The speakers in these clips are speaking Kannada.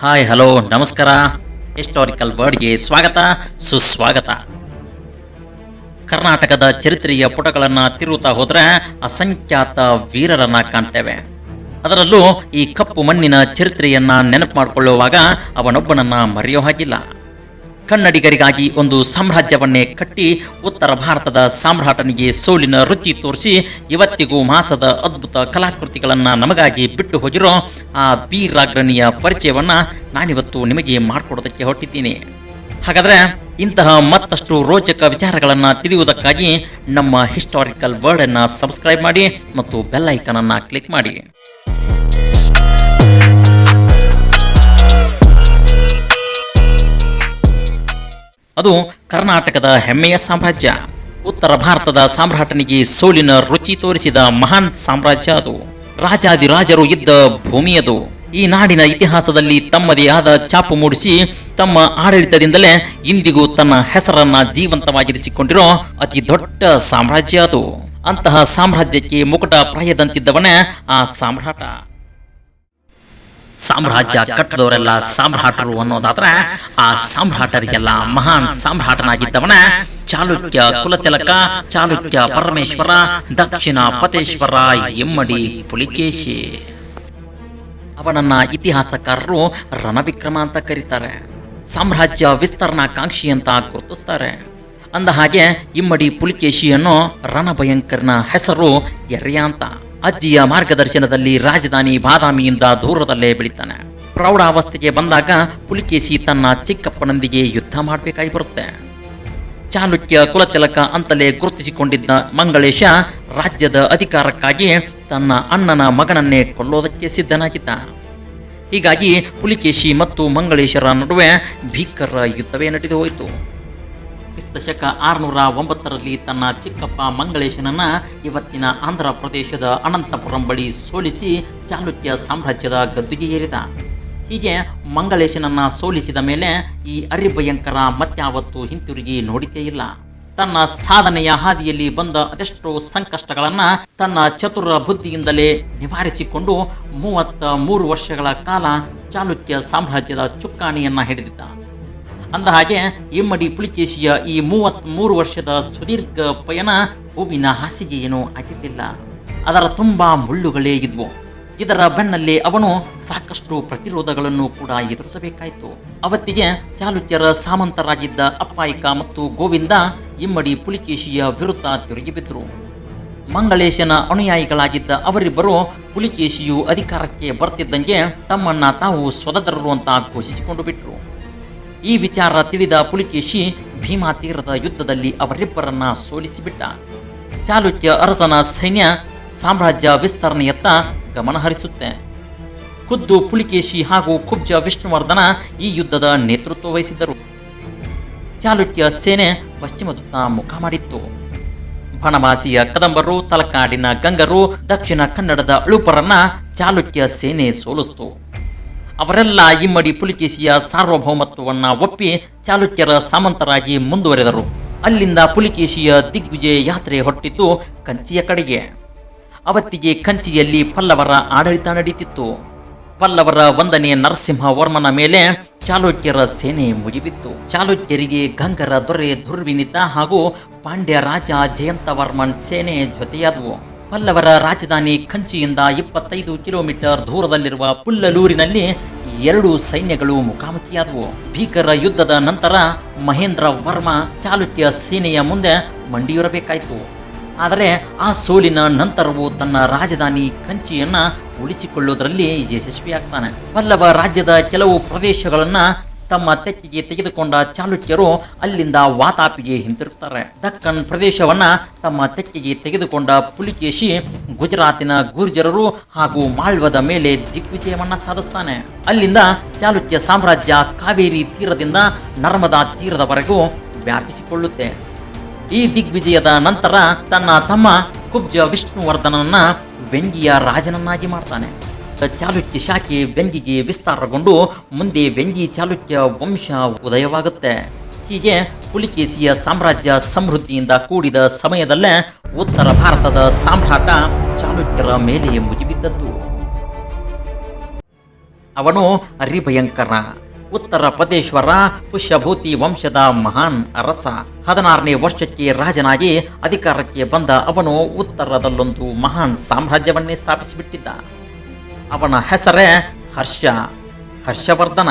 ಹಾಯ್, ಹಲೋ, ನಮಸ್ಕಾರ. ಹಿಸ್ಟಾರಿಕಲ್ ವರ್ಡ್ಗೆ ಸ್ವಾಗತ, ಸುಸ್ವಾಗತ. ಕರ್ನಾಟಕದ ಚರಿತ್ರೆಯ ಪುಟಗಳನ್ನು ತಿರುಗುತ್ತಾ ಹೋದರೆ ಅಸಂಖ್ಯಾತ ವೀರರನ್ನ ಕಾಣ್ತೇವೆ. ಅದರಲ್ಲೂ ಈ ಕಪ್ಪು ಮಣ್ಣಿನ ಚರಿತ್ರೆಯನ್ನು ನೆನಪು ಮಾಡಿಕೊಳ್ಳುವಾಗ ಅವನೊಬ್ಬನನ್ನು ಮರೆಯೋ ಹಾಗಿಲ್ಲ. ಕನ್ನಡಿಗರಿಗಾಗಿ ಒಂದು ಸಾಮ್ರಾಜ್ಯವನ್ನೇ ಕಟ್ಟಿ ಉತ್ತರ ಭಾರತದ ಸಾಮ್ರಾಟನಿಗೆ ಸೋಲಿನ ರುಚಿ ತೋರಿಸಿ ಇವತ್ತಿಗೂ ಮಾಸದ ಅದ್ಭುತ ಕಲಾಕೃತಿಗಳನ್ನು ನಮಗಾಗಿ ಬಿಟ್ಟು ಹೋಗಿರೋ ಆ ವೀರಾಗ್ರಣಿಯ ಪರಿಚಯವನ್ನು ನಾನಿವತ್ತು ನಿಮಗೆ ಮಾಡಿಕೊಡೋದಕ್ಕೆ ಹೊರಟಿದ್ದೀನಿ. ಹಾಗಾದ್ರೆ ಇಂತಹ ಮತ್ತಷ್ಟು ರೋಚಕ ವಿಚಾರಗಳನ್ನು ತಿಳಿಯುವುದಕ್ಕಾಗಿ ನಮ್ಮ ಹಿಸ್ಟಾರಿಕಲ್ ವರ್ಡನ್ನು ಸಬ್ಸ್ಕ್ರೈಬ್ ಮಾಡಿ ಮತ್ತು ಬೆಲ್ಲೈಕನನ್ನು ಕ್ಲಿಕ್ ಮಾಡಿ. ಅದು ಕರ್ನಾಟಕದ ಹೆಮ್ಮೆಯ ಸಾಮ್ರಾಜ್ಯ. ಉತ್ತರ ಭಾರತದ ಸಾಮ್ರಾಟನಿಗೆ ಸೋಲಿನ ರುಚಿ ತೋರಿಸಿದ ಮಹಾನ್ ಸಾಮ್ರಾಜ್ಯ ಅದು. ರಾಜಾದಿರಾಜರು ಇದ್ದ ಭೂಮಿ ಅದು. ಈ ನಾಡಿನ ಇತಿಹಾಸದಲ್ಲಿ ತಮ್ಮದೇ ಆದ ಚಾಪು ಮೂಡಿಸಿ ತಮ್ಮ ಆಡಳಿತದಿಂದಲೇ ಇಂದಿಗೂ ತನ್ನ ಹೆಸರನ್ನ ಜೀವಂತವಾಗಿರಿಸಿಕೊಂಡಿರೋ ಅತಿ ದೊಡ್ಡ ಸಾಮ್ರಾಜ್ಯ ಅದು. ಅಂತಹ ಸಾಮ್ರಾಜ್ಯಕ್ಕೆ ಮುಕುಟ ಪ್ರಾಯದಂತಿದ್ದವನೇ ಆ ಸಾಮ್ರಾಟ. ಸಾಮ್ರಾಜ್ಯ ಕಟ್ಟದವರೆಲ್ಲ ಸಾಮ್ರಾಟರು ಅನ್ನೋದಾದ್ರೆ ಆ ಸಾಮ್ರಾಟರಿಗೆಲ್ಲ ಮಹಾನ್ ಸಾಮ್ರಾಟನಾಗಿದ್ದವನ ಚಾಲುಕ್ಯ ಕುಲತಿಲಕ, ಚಾಲುಕ್ಯ ಪರಮೇಶ್ವರ, ದಕ್ಷಿಣ ಪತೇಶ್ವರ, ಎಮ್ಮಡಿ ಪುಲಿಕೇಶಿ. ಅವನನ್ನ ಇತಿಹಾಸಕಾರರು ರಣವಿಕ್ರಮ ಅಂತ ಕರೀತಾರೆ. ಸಾಮ್ರಾಜ್ಯ ವಿಸ್ತರಣಾಕಾಂಕ್ಷಿ ಅಂತ ಗುರುತಿಸ್ತಾರೆ. ಅಂದ ಹಾಗೆ ಇಮ್ಮಡಿ ಪುಲಿಕೇಶಿಯನ್ನು ರಣಭಯಂಕರನ ಹೆಸರು ಎರ್ಯ ಅಂತ. ಅಜ್ಜಿಯ ಮಾರ್ಗದರ್ಶನದಲ್ಲಿ ರಾಜಧಾನಿ ಬಾದಾಮಿಯಿಂದ ದೂರದಲ್ಲೇ ಬೆಳಿತಾನೆ. ಪ್ರೌಢಾವಸ್ಥೆಗೆ ಬಂದಾಗ ಪುಲಿಕೇಶಿ ತನ್ನ ಚಿಕ್ಕಪ್ಪನೊಂದಿಗೆ ಯುದ್ಧ ಮಾಡಬೇಕಾಗಿ ಬರುತ್ತೆ. ಚಾಲುಕ್ಯ ಕುಲತಿಲಕ ಅಂತಲೇ ಗುರುತಿಸಿಕೊಂಡಿದ್ದ ಮಂಗಳೇಶ ರಾಜ್ಯದ ಅಧಿಕಾರಕ್ಕಾಗಿ ತನ್ನ ಅಣ್ಣನ ಮಗನನ್ನೇ ಕೊಲ್ಲೋದಕ್ಕೆ ಸಿದ್ಧನಾಗಿದ್ದ. ಹೀಗಾಗಿ ಪುಲಿಕೇಶಿ ಮತ್ತು ಮಂಗಳೇಶರ ನಡುವೆ ಭೀಕರ ಯುದ್ಧವೇ ನಡೆದು ಹೋಯಿತು. ಕ್ರಿಸ್ತಶಕ ಆರುನೂರ ಒಂಬತ್ತರಲ್ಲಿ ತನ್ನ ಚಿಕ್ಕಪ್ಪ ಮಂಗಳೇಶನನ್ನ ಇವತ್ತಿನ ಆಂಧ್ರ ಪ್ರದೇಶದ ಅನಂತಪುರಂ ಬಳಿ ಸೋಲಿಸಿ ಚಾಲುಕ್ಯ ಸಾಮ್ರಾಜ್ಯದ ಗದ್ದುಗೆ ಏರಿದ ಹೀಗೆ ಮಂಗಳೇಶನನ್ನ ಸೋಲಿಸಿದ ಮೇಲೆ ಈ ಅರಿಭಯಂಕರ ಮತ್ಯಾವತ್ತು ಹಿಂತಿರುಗಿ ನೋಡಿದ್ದೇ ಇಲ್ಲ. ತನ್ನ ಸಾಧನೆಯ ಹಾದಿಯಲ್ಲಿ ಬಂದ ಅದೆಷ್ಟೋ ಸಂಕಷ್ಟಗಳನ್ನು ತನ್ನ ಚತುರ ಬುದ್ಧಿಯಿಂದಲೇ ನಿವಾರಿಸಿಕೊಂಡು ಮೂವತ್ತ ಮೂರು ವರ್ಷಗಳ ಕಾಲ ಚಾಲುಕ್ಯ ಸಾಮ್ರಾಜ್ಯದ ಚುಕ್ಕಾಣಿಯನ್ನು ಹಿಡಿದಿದ್ದ. ಅಂದ ಹಾಗೆ ಇಮ್ಮಡಿ ಪುಲಿಕೇಶಿಯ ಈ ಮೂವತ್ತ್ ಮೂರು ವರ್ಷದ ಸುದೀರ್ಘ ಪಯಣ ಹೂವಿನ ಹಾಸಿಗೆ ಏನೂ ಆಗಿರಲಿಲ್ಲ. ಅದರ ತುಂಬಾ ಮುಳ್ಳುಗಳೇ ಇದ್ವು. ಇದರ ಬೆನ್ನಲ್ಲಿ ಅವನು ಸಾಕಷ್ಟು ಪ್ರತಿರೋಧಗಳನ್ನು ಕೂಡ ಎದುರಿಸಬೇಕಾಯಿತು. ಅವತ್ತಿಗೆ ಚಾಲುಕ್ಯರ ಸಾಮಂತರಾಗಿದ್ದ ಅಪ್ಪಾಯಿಕ ಮತ್ತು ಗೋವಿಂದ ಇಮ್ಮಡಿ ಪುಲಿಕೇಶಿಯ ವಿರುದ್ಧ ತಿರುಗಿ ಬಿದ್ದರು ಮಂಗಳೇಶನ ಅನುಯಾಯಿಗಳಾಗಿದ್ದ ಅವರಿಬ್ಬರು ಪುಲಿಕೇಶಿಯು ಅಧಿಕಾರಕ್ಕೆ ಬರ್ತಿದ್ದಂಗೆ ತಮ್ಮನ್ನ ತಾವು ಸ್ವತಂತ್ರರು ಅಂತ ಘೋಷಿಸಿಕೊಂಡು ಬಿಟ್ರು. ಈ ವಿಚಾರ ತಿಳಿದ ಪುಲಿಕೇಶಿ ಭೀಮಾ ತೀರದ ಯುದ್ಧದಲ್ಲಿ ಅವರಿಬ್ಬರನ್ನ ಸೋಲಿಸಿಬಿಟ್ಟ. ಚಾಲುಕ್ಯ ಅರಸನ ಸೈನ್ಯ ಸಾಮ್ರಾಜ್ಯ ವಿಸ್ತರಣೆಯತ್ತ ಗಮನಹರಿಸುತ್ತೆ ಖುದ್ದು ಪುಲಿಕೇಶಿ ಹಾಗೂ ಕುಬ್ಜ ವಿಷ್ಣುವರ್ಧನ ಈ ಯುದ್ಧದ ನೇತೃತ್ವ ವಹಿಸಿದ್ದರು. ಚಾಲುಕ್ಯ ಸೇನೆ ಪಶ್ಚಿಮದತ್ತ ಮುಖ ಮಾಡಿತ್ತು. ಬಣವಾಸಿಯ ಕದಂಬರು, ತಲಕಾಡಿನ ಗಂಗರು, ದಕ್ಷಿಣ ಕನ್ನಡದ ಅಳುಪರನ್ನ ಚಾಲುಕ್ಯ ಸೇನೆ ಸೋಲಿಸ್ತು. ಅವರೆಲ್ಲ ಇಮ್ಮಡಿ ಪುಲಿಕೇಶಿಯ ಸಾರ್ವಭೌಮತ್ವವನ್ನು ಒಪ್ಪಿ ಚಾಲುಕ್ಯರ ಸಾಮಂತರಾಗಿ ಮುಂದುವರೆದರು. ಅಲ್ಲಿಂದ ಪುಲಿಕೇಶಿಯ ದಿಗ್ವಿಜಯ ಯಾತ್ರೆ ಹೊರಟಿತು ಕಂಚಿಯ ಕಡೆಗೆ. ಅವತ್ತಿಗೆ ಕಂಚಿಯಲ್ಲಿ ಪಲ್ಲವರ ಆಡಳಿತ ನಡೀತಿತ್ತು. ಪಲ್ಲವರ ವಂದನೆ ನರಸಿಂಹವರ್ಮನ ಮೇಲೆ ಚಾಲುಕ್ಯರ ಸೇನೆ ಮುಗಿಬಿತ್ತು. ಚಾಲುಕ್ಯರಿಗೆ ಗಂಗರ ದೊರೆ ದುರ್ವಿನಿತ ಹಾಗೂ ಪಾಂಡ್ಯ ರಾಜ ಜಯಂತವರ್ಮನ್ ಸೇನೆ ಜೊತೆಯಾದವು. ಪಲ್ಲವರ ರಾಜಧಾನಿ ಕಂಚಿಯಿಂದ ಇಪ್ಪತ್ತೈದು ಕಿಲೋಮೀಟರ್ ದೂರದಲ್ಲಿರುವ ಪುಲ್ಲಲೂರಿನಲ್ಲಿ ಎರಡು ಸೈನ್ಯಗಳು ಮುಖಾಮುಖಿಯಾದವು. ಭೀಕರ ಯುದ್ಧದ ನಂತರ ಮಹೇಂದ್ರ ವರ್ಮ ಚಾಲುಕ್ಯ ಸೇನೆಯ ಮುಂದೆ ಮಂಡಿಯೂರಬೇಕಾಯಿತು. ಆದರೆ ಆ ಸೋಲಿನ ನಂತರವೂ ತನ್ನ ರಾಜಧಾನಿ ಕಂಚಿಯನ್ನ ಉಳಿಸಿಕೊಳ್ಳುವುದರಲ್ಲಿ ಯಶಸ್ವಿಯಾಗ್ತಾನೆ. ಪಲ್ಲವ ರಾಜ್ಯದ ಕೆಲವು ಪ್ರದೇಶಗಳನ್ನ ತಮ್ಮ ತೆಕ್ಕೆಗೆ ತೆಗೆದುಕೊಂಡ ಚಾಲುಕ್ಯರು ಅಲ್ಲಿಂದ ವಾತಾಪಿಗೆ ಹಿಂತಿರುತ್ತಾರೆ ದಕ್ಕನ್ ಪ್ರದೇಶವನ್ನ ತಮ್ಮ ತೆಕ್ಕೆಗೆ ತೆಗೆದುಕೊಂಡ ಪುಲಿಕೇಶಿ ಗುಜರಾತಿನ ಗುರ್ಜರರು ಹಾಗೂ ಮಾಳ್ವದ ಮೇಲೆ ದಿಗ್ವಿಜಯವನ್ನ ಸಾಧಿಸ್ತಾನೆ. ಅಲ್ಲಿಂದ ಚಾಲುಕ್ಯ ಸಾಮ್ರಾಜ್ಯ ಕಾವೇರಿ ತೀರದಿಂದ ನರ್ಮದಾ ತೀರದವರೆಗೂ ವ್ಯಾಪಿಸಿಕೊಳ್ಳುತ್ತೆ. ಈ ದಿಗ್ವಿಜಯದ ನಂತರ ತನ್ನ ತಮ್ಮ ಕುಬ್ಜ ವಿಷ್ಣುವರ್ಧನನ್ನ ವ್ಯಂಗಿಯ ರಾಜನನ್ನಾಗಿ ಮಾಡ್ತಾನೆ. ಚಾಲುಕ್ಯ ಶಾಖೆ ವ್ಯಂಗಿಗೆ ವಿಸ್ತಾರಗೊಂಡು ಮುಂದೆ ವ್ಯಂಗಿ ಚಾಲುಕ್ಯ ವಂಶ ಉದಯವಾಗುತ್ತೆ. ಹೀಗೆ ಪುಲಿಕೇಶಿಯ ಸಾಮ್ರಾಜ್ಯ ಸಮೃದ್ಧಿಯಿಂದ ಕೂಡಿದ ಸಮಯದಲ್ಲೇ ಉತ್ತರ ಭಾರತದ ಸಾಮ್ರಾಟ ಚಾಲುಕ್ಯರ ಮೇಲೆ ಮುಗಿಬಿದ್ದದ್ದು. ಅವನು ಅರಿಭಯಂಕರ ಉತ್ತರ ಪ್ರದೇಶ್ವರ ಪುಷ್ಯಭೂತಿ ವಂಶದ ಮಹಾನ್ ಅರಸ. ಹದಿನಾರನೇ ವರ್ಷಕ್ಕೆ ರಾಜನಾಗಿ ಅಧಿಕಾರಕ್ಕೆ ಬಂದ ಅವನು ಉತ್ತರದಲ್ಲೊಂದು ಮಹಾನ್ ಸಾಮ್ರಾಜ್ಯವನ್ನೇ ಸ್ಥಾಪಿಸಿಬಿಟ್ಟಿದ್ದ. ಅವನ ಹೆಸರೇ ಹರ್ಷ, ಹರ್ಷವರ್ಧನ.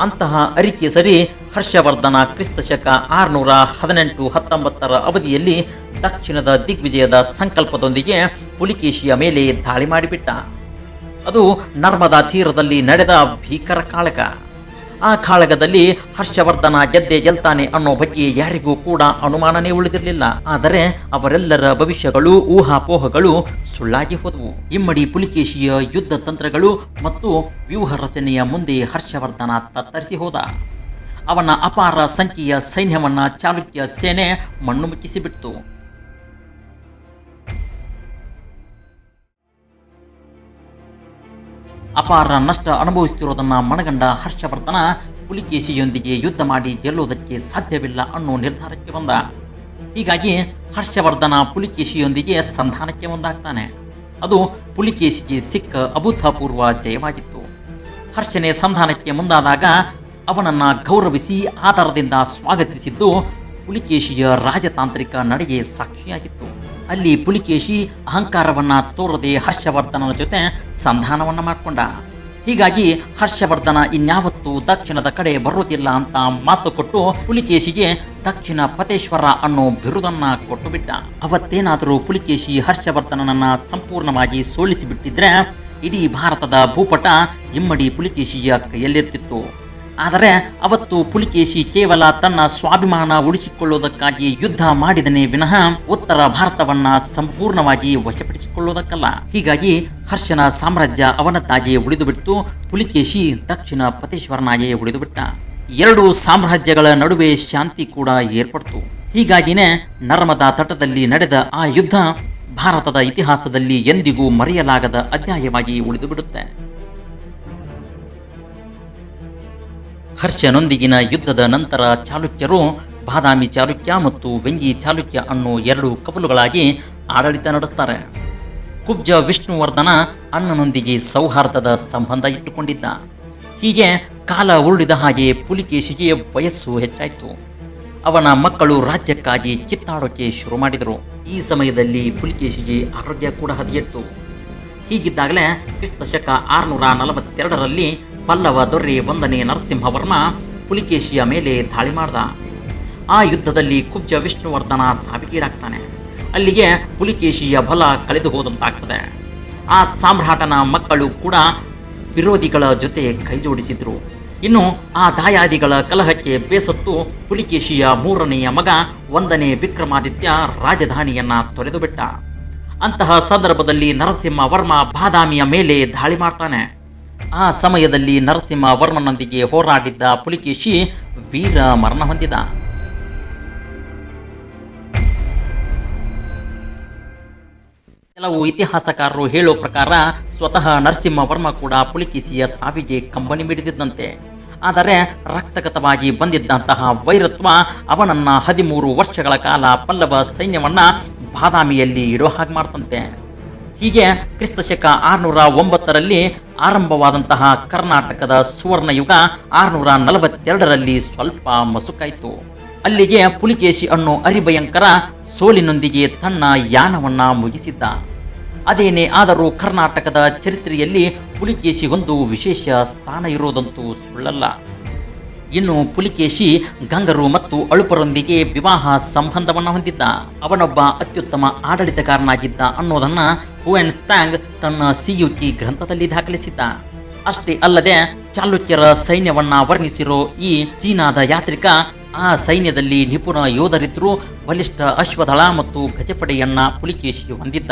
ಅಂತಹ ಅರಿಕೆ ಸರಿ ಹರ್ಷವರ್ಧನ ಕ್ರಿಸ್ತಶಕ ಆರುನೂರ ಹದಿನೆಂಟು ಹತ್ತೊಂಬತ್ತರ ಅವಧಿಯಲ್ಲಿ ದಕ್ಷಿಣದ ದಿಗ್ವಿಜಯದ ಸಂಕಲ್ಪದೊಂದಿಗೆ ಪುಲಿಕೇಶಿಯ ಮೇಲೆ ದಾಳಿ ಮಾಡಿಬಿಟ್ಟ. ಅದು ನರ್ಮದಾ ತೀರದಲ್ಲಿ ನಡೆದ ಭೀಕರ ಕಾಳಗ. ಆ ಕಾಳಗದಲ್ಲಿ ಹರ್ಷವರ್ಧನ ಗೆದ್ದೆ ಗೆಲ್ತಾನೆ ಅನ್ನೋ ಬಗ್ಗೆ ಯಾರಿಗೂ ಕೂಡ ಅನುಮಾನನೇ ಉಳಿದಿರಲಿಲ್ಲ. ಆದರೆ ಅವರೆಲ್ಲರ ಭವಿಷ್ಯಗಳು, ಊಹಾಪೋಹಗಳು ಸುಳ್ಳಾಗಿ ಹೋದವು. ಇಮ್ಮಡಿ ಪುಲಿಕೇಶಿಯ ಯುದ್ಧ ತಂತ್ರಗಳು ಮತ್ತು ವ್ಯೂಹ ರಚನೆಯ ಮುಂದೆ ಹರ್ಷವರ್ಧನ ತತ್ತರಿಸಿ ಹೋದ. ಅವನ ಅಪಾರ ಸಂಖ್ಯೆಯ ಸೈನ್ಯವನ್ನ ಚಾಲುಕ್ಯ ಸೇನೆ ಮಣ್ಣು ಮುಕ್ಕಿಸಿಬಿಟ್ಟು ಅಪಾರ ನಷ್ಟ ಅನುಭವಿಸುತ್ತಿರುವುದನ್ನು ಮನಗಂಡ ಹರ್ಷವರ್ಧನ ಪುಲಿಕೇಶಿಯೊಂದಿಗೆ ಯುದ್ಧ ಮಾಡಿ ಗೆಲ್ಲುವುದಕ್ಕೆ ಸಾಧ್ಯವಿಲ್ಲ ಅನ್ನೋ ನಿರ್ಧಾರಕ್ಕೆ ಬಂದ. ಹೀಗಾಗಿ ಹರ್ಷವರ್ಧನ ಪುಲಿಕೇಶಿಯೊಂದಿಗೆ ಸಂಧಾನಕ್ಕೆ ಮುಂದಾಗ್ತಾನೆ. ಅದು ಪುಲಿಕೇಶಿಗೆ ಸಿಕ್ಕ ಅಭೂತಪೂರ್ವ ಜಯವಾಗಿತ್ತು. ಹರ್ಷನೆ ಸಂಧಾನಕ್ಕೆ ಮುಂದಾದಾಗ ಅವನನ್ನು ಗೌರವಿಸಿ ಆಧಾರದಿಂದ ಸ್ವಾಗತಿಸಿದ್ದು ಪುಲಿಕೇಶಿಯ ರಾಜತಾಂತ್ರಿಕ ನಡೆಗೆ ಸಾಕ್ಷಿಯಾಗಿತ್ತು. ಅಲ್ಲಿ ಪುಲಿಕೇಶಿ ಅಹಂಕಾರವನ್ನು ತೋರದೆ ಹರ್ಷವರ್ಧನನ ಜೊತೆ ಸಂಧಾನವನ್ನು ಮಾಡಿಕೊಂಡ. ಹೀಗಾಗಿ ಹರ್ಷವರ್ಧನ ಇನ್ಯಾವತ್ತೂ ದಕ್ಷಿಣದ ಕಡೆ ಬರುವುದಿಲ್ಲ ಅಂತ ಮಾತು ಕೊಟ್ಟು ಪುಲಿಕೇಶಿಗೆ ದಕ್ಷಿಣ ಪತೇಶ್ವರ ಅನ್ನೋ ಬಿರುದನ್ನ ಕೊಟ್ಟುಬಿಟ್ಟ. ಅವತ್ತೇನಾದರೂ ಪುಲಿಕೇಶಿ ಹರ್ಷವರ್ಧನನನ್ನ ಸಂಪೂರ್ಣವಾಗಿ ಸೋಲಿಸಿಬಿಟ್ಟಿದ್ರೆ ಇಡೀ ಭಾರತದ ಭೂಪಟ ಇಮ್ಮಡಿ ಪುಲಿಕೇಶಿಯ ಕೈಯಲ್ಲಿರ್ತಿತ್ತು. ಆದರೆ ಅವತ್ತು ಪುಲಿಕೇಶಿ ಕೇವಲ ತನ್ನ ಸ್ವಾಭಿಮಾನ ಉಳಿಸಿಕೊಳ್ಳುವುದಕ್ಕಾಗಿ ಯುದ್ಧ ಮಾಡಿದನೇ ವಿನಃ ಉತ್ತರ ಭಾರತವನ್ನ ಸಂಪೂರ್ಣವಾಗಿ ವಶಪಡಿಸಿಕೊಳ್ಳುವುದಕ್ಕಲ್ಲ. ಹೀಗಾಗಿ ಹರ್ಷನ ಸಾಮ್ರಾಜ್ಯ ಅವನದ್ದಾಗಿ ಉಳಿದುಬಿಟ್ಟು ಪುಲಿಕೇಶಿ ದಕ್ಷಿಣ ಪತೇಶ್ವರನಾಗಿ ಉಳಿದುಬಿಟ್ಟ. ಎರಡು ಸಾಮ್ರಾಜ್ಯಗಳ ನಡುವೆ ಶಾಂತಿ ಕೂಡ ಏರ್ಪಡ್ತು. ಹೀಗಾಗಿನೇ ನರ್ಮದಾ ತಟದಲ್ಲಿ ನಡೆದ ಆ ಯುದ್ಧ ಭಾರತದ ಇತಿಹಾಸದಲ್ಲಿ ಎಂದಿಗೂ ಮರೆಯಲಾಗದ ಅಧ್ಯಾಯವಾಗಿ ಉಳಿದುಬಿಡುತ್ತೆ. ಹರ್ಷನೊಂದಿಗಿನ ಯುದ್ಧದ ನಂತರ ಚಾಲುಕ್ಯರು ಬಾದಾಮಿ ಚಾಲುಕ್ಯ ಮತ್ತು ವೆಂಗಿ ಚಾಲುಕ್ಯ ಅನ್ನೋ ಎರಡು ಕವಲುಗಳಾಗಿ ಆಡಳಿತ ನಡೆಸ್ತಾರೆ. ಕುಬ್ಜ ವಿಷ್ಣುವರ್ಧನ ಅಣ್ಣನೊಂದಿಗೆ ಸೌಹಾರ್ದದ ಸಂಬಂಧ ಇಟ್ಟುಕೊಂಡಿದ್ದ. ಹೀಗೆ ಕಾಲ ಉರುಳಿದ ಹಾಗೆ ಪುಲಿಕೇಶಿಗೆ ವಯಸ್ಸು ಹೆಚ್ಚಾಯಿತು. ಅವನ ಮಕ್ಕಳು ರಾಜ್ಯಕ್ಕಾಗಿ ಕಿತ್ತಾಡೋಕೆ ಶುರು ಮಾಡಿದರು. ಈ ಸಮಯದಲ್ಲಿ ಪುಲಿಕೇಶಿಗೆ ಆರೋಗ್ಯ ಕೂಡ ಹದಿಗೆಟ್ಟು ಹೀಗಿದ್ದಾಗಲೇ ಕ್ರಿಸ್ತ ಶಕ ಆರುನೂರ ನಲವತ್ತೆರಡರಲ್ಲಿ ಪಲ್ಲವ ದೊರೆ ಒಂದನೇ ನರಸಿಂಹವರ್ಮ ಪುಲಿಕೇಶಿಯ ಮೇಲೆ ದಾಳಿ ಮಾಡ್ದ. ಆ ಯುದ್ಧದಲ್ಲಿ ಕುಬ್ಜ ವಿಷ್ಣುವರ್ಧನ ಸಾವಿಗೀಡಾಗ್ತಾನೆ. ಅಲ್ಲಿಗೆ ಪುಲಿಕೇಶಿಯ ಬಲ ಕಳೆದು ಹೋದಂತಾಗ್ತದೆ. ಆ ಸಾಮ್ರಾಟನ ಮಕ್ಕಳು ಕೂಡ ವಿರೋಧಿಗಳ ಜೊತೆ ಕೈಜೋಡಿಸಿದ್ರು. ಇನ್ನು ಆ ದಾಯಾದಿಗಳ ಕಲಹಕ್ಕೆ ಬೇಸತ್ತು ಪುಲಿಕೇಶಿಯ ಮೂರನೆಯ ಮಗ ಒಂದನೇ ವಿಕ್ರಮಾದಿತ್ಯ ರಾಜಧಾನಿಯನ್ನ ತೊರೆದು ಬಿಟ್ಟ ಅಂತಹ ಸಂದರ್ಭದಲ್ಲಿ ನರಸಿಂಹ ವರ್ಮ ಬಾದಾಮಿಯ ಮೇಲೆ ದಾಳಿ ಮಾಡ್ತಾನೆ. ಆ ಸಮಯದಲ್ಲಿ ನರಸಿಂಹ ವರ್ಮನೊಂದಿಗೆ ಹೋರಾಡಿದ್ದ ಪುಲಿಕೇಶಿ ವೀರ ಮರಣ ಹೊಂದಿದ. ಕೆಲವು ಇತಿಹಾಸಕಾರರು ಹೇಳೋ ಪ್ರಕಾರ ಸ್ವತಃ ನರಸಿಂಹವರ್ಮ ಕೂಡ ಪುಲಿಕೇಶಿಯ ಸಾವಿಗೆ ಕಂಬನಿ ಮಿಡಿದಿದ್ದಂತೆ. ಆದರೆ ರಕ್ತಗತವಾಗಿ ಬಂದಿದ್ದಂತಹ ವೈರತ್ವ ಅವನನ್ನ ಹದಿಮೂರು ವರ್ಷಗಳ ಕಾಲ ಪಲ್ಲವ ಸೈನ್ಯವನ್ನ ಬಾದಾಮಿಯಲ್ಲಿ ಇಡೋ ಹಾಗೆ ಮಾಡ್ತಂತೆ. ಹೀಗೆ ಕ್ರಿಸ್ತಶಕ ಆರುನೂರ ಒಂಬತ್ತರಲ್ಲಿ ಆರಂಭವಾದಂತಹ ಕರ್ನಾಟಕದ ಸುವರ್ಣ ಯುಗ ಆರುನೂರ ನಲವತ್ತೆರಡರಲ್ಲಿ ಸ್ವಲ್ಪ ಮಸುಕಾಯಿತು. ಅಲ್ಲಿಗೆ ಪುಲಿಕೇಶಿ ಅನ್ನೋ ಅರಿಭಯಂಕರ ಸೋಲಿನೊಂದಿಗೆ ತನ್ನ ಯಾನವನ್ನ ಮುಗಿಸಿದ್ದ. ಅದೇನೇ ಆದರೂ ಕರ್ನಾಟಕದ ಚರಿತ್ರೆಯಲ್ಲಿ ಪುಲಿಕೇಶಿ ಒಂದು ವಿಶೇಷ ಸ್ಥಾನ ಇರೋದಂತೂ ಸುಳ್ಳಲ್ಲ. ಇನ್ನು ಪುಲಿಕೇಶಿ ಗಂಗರು ಮತ್ತು ಅಳುಪರೊಂದಿಗೆ ವಿವಾಹ ಸಂಬಂಧವನ್ನು ಹೊಂದಿದ್ದ. ಅವನೊಬ್ಬ ಅತ್ಯುತ್ತಮ ಆಡಳಿತಗಾರನಾಗಿದ್ದ ಅನ್ನೋದನ್ನ ಹೂವೆನ್ ಸ್ಟ್ಯಾಂಗ್ ತನ್ನ ಸಿಯುಕಿ ಗ್ರಂಥದಲ್ಲಿ ದಾಖಲಿಸಿದ್ದ. ಅಷ್ಟೇ ಅಲ್ಲದೆ ಚಾಲುಕ್ಯರ ಸೈನ್ಯವನ್ನ ವರ್ಣಿಸಿರೋ ಈ ಚೀನಾದ ಯಾತ್ರಿಕ ಆ ಸೈನ್ಯದಲ್ಲಿ ನಿಪುಣ ಯೋಧರಿದ್ದರೂ ಬಲಿಷ್ಠ ಅಶ್ವದಳ ಮತ್ತು ಗಜಪಡೆಯನ್ನ ಪುಲಿಕೇಶಿ ಹೊಂದಿದ್ದ.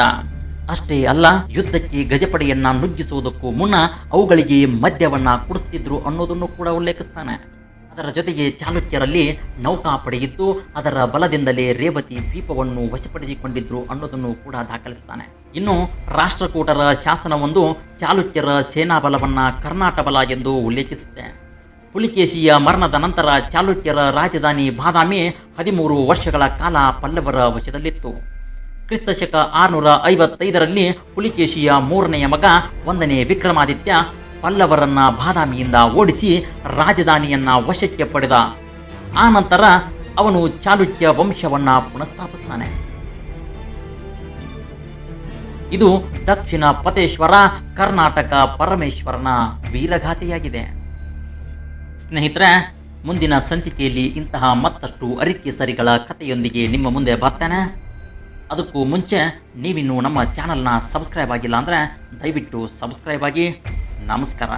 ಅಷ್ಟೇ ಅಲ್ಲ, ಯುದ್ಧಕ್ಕೆ ಗಜಪಡೆಯನ್ನ ನುಗ್ಗಿಸುವುದಕ್ಕೂ ಮುನ್ನ ಅವುಗಳಿಗೆ ಮದ್ಯವನ್ನ ಕುಡಿಸ್ತಿದ್ರು ಅನ್ನೋದನ್ನು ಕೂಡ ಉಲ್ಲೇಖಿಸ್ತಾನೆ. ಅದರ ಜೊತೆಗೆ ಚಾಲುಕ್ಯರಲ್ಲಿ ನೌಕಾ ಪಡೆಯಿದ್ದು ಅದರ ಬಲದಿಂದಲೇ ರೇವತಿ ದ್ವೀಪವನ್ನು ವಶಪಡಿಸಿಕೊಂಡಿದ್ರು ಅನ್ನೋದನ್ನು ಕೂಡ ದಾಖಲಿಸ್ತಾನೆ. ಇನ್ನು ರಾಷ್ಟ್ರಕೂಟರ ಶಾಸನವೊಂದು ಚಾಲುಕ್ಯರ ಸೇನಾ ಬಲವನ್ನು ಕರ್ನಾಟ ಬಲ ಎಂದು ಉಲ್ಲೇಖಿಸುತ್ತೆ. ಪುಲಿಕೇಶಿಯ ಮರಣದ ನಂತರ ಚಾಲುಕ್ಯರ ರಾಜಧಾನಿ ಬಾದಾಮಿ ಹದಿಮೂರು ವರ್ಷಗಳ ಕಾಲ ಪಲ್ಲವರ ವಶದಲ್ಲಿತ್ತು. ಕ್ರಿಸ್ತಶಕ ಆರುನೂರ ಐವತ್ತೈದರಲ್ಲಿ ಪುಲಿಕೇಶಿಯ ಮೂರನೆಯ ಮಗ, ಒಂದನೇ ವಿಕ್ರಮಾದಿತ್ಯ ಪಲ್ಲವರನ್ನ ಬಾದಾಮಿಯಿಂದ ಓಡಿಸಿ ರಾಜಧಾನಿಯನ್ನ ವಶಕ್ಕೆ ಪಡೆದ. ಆ ನಂತರ ಅವನು ಚಾಲುಕ್ಯ ವಂಶವನ್ನ ಪುನಃಸ್ಥಾಪಿಸ್ತಾನೆ. ಇದು ದಕ್ಷಿಣ ಪತೇಶ್ವರ ಕರ್ನಾಟಕ ಪರಮೇಶ್ವರನ ವೀರಗಾಥೆಯಾಗಿದೆ. ಸ್ನೇಹಿತರೆ, ಮುಂದಿನ ಸಂಚಿಕೆಯಲ್ಲಿ ಇಂತಹ ಮತ್ತಷ್ಟು ಅರಿಕೆ ಸರಿಗಳ ಕಥೆಯೊಂದಿಗೆ ನಿಮ್ಮ ಮುಂದೆ ಬರ್ತೇನೆ. ಅದಕ್ಕೂ ಮುಂಚೆ ನೀವಿನ್ನೂ ನಮ್ಮ ಚಾನಲ್ನ ಸಬ್ಸ್ಕ್ರೈಬ್ ಆಗಿಲ್ಲ ಅಂದರೆ ದಯವಿಟ್ಟು ಸಬ್ಸ್ಕ್ರೈಬ್ ಆಗಿ. ನಮಸ್ಕಾರ.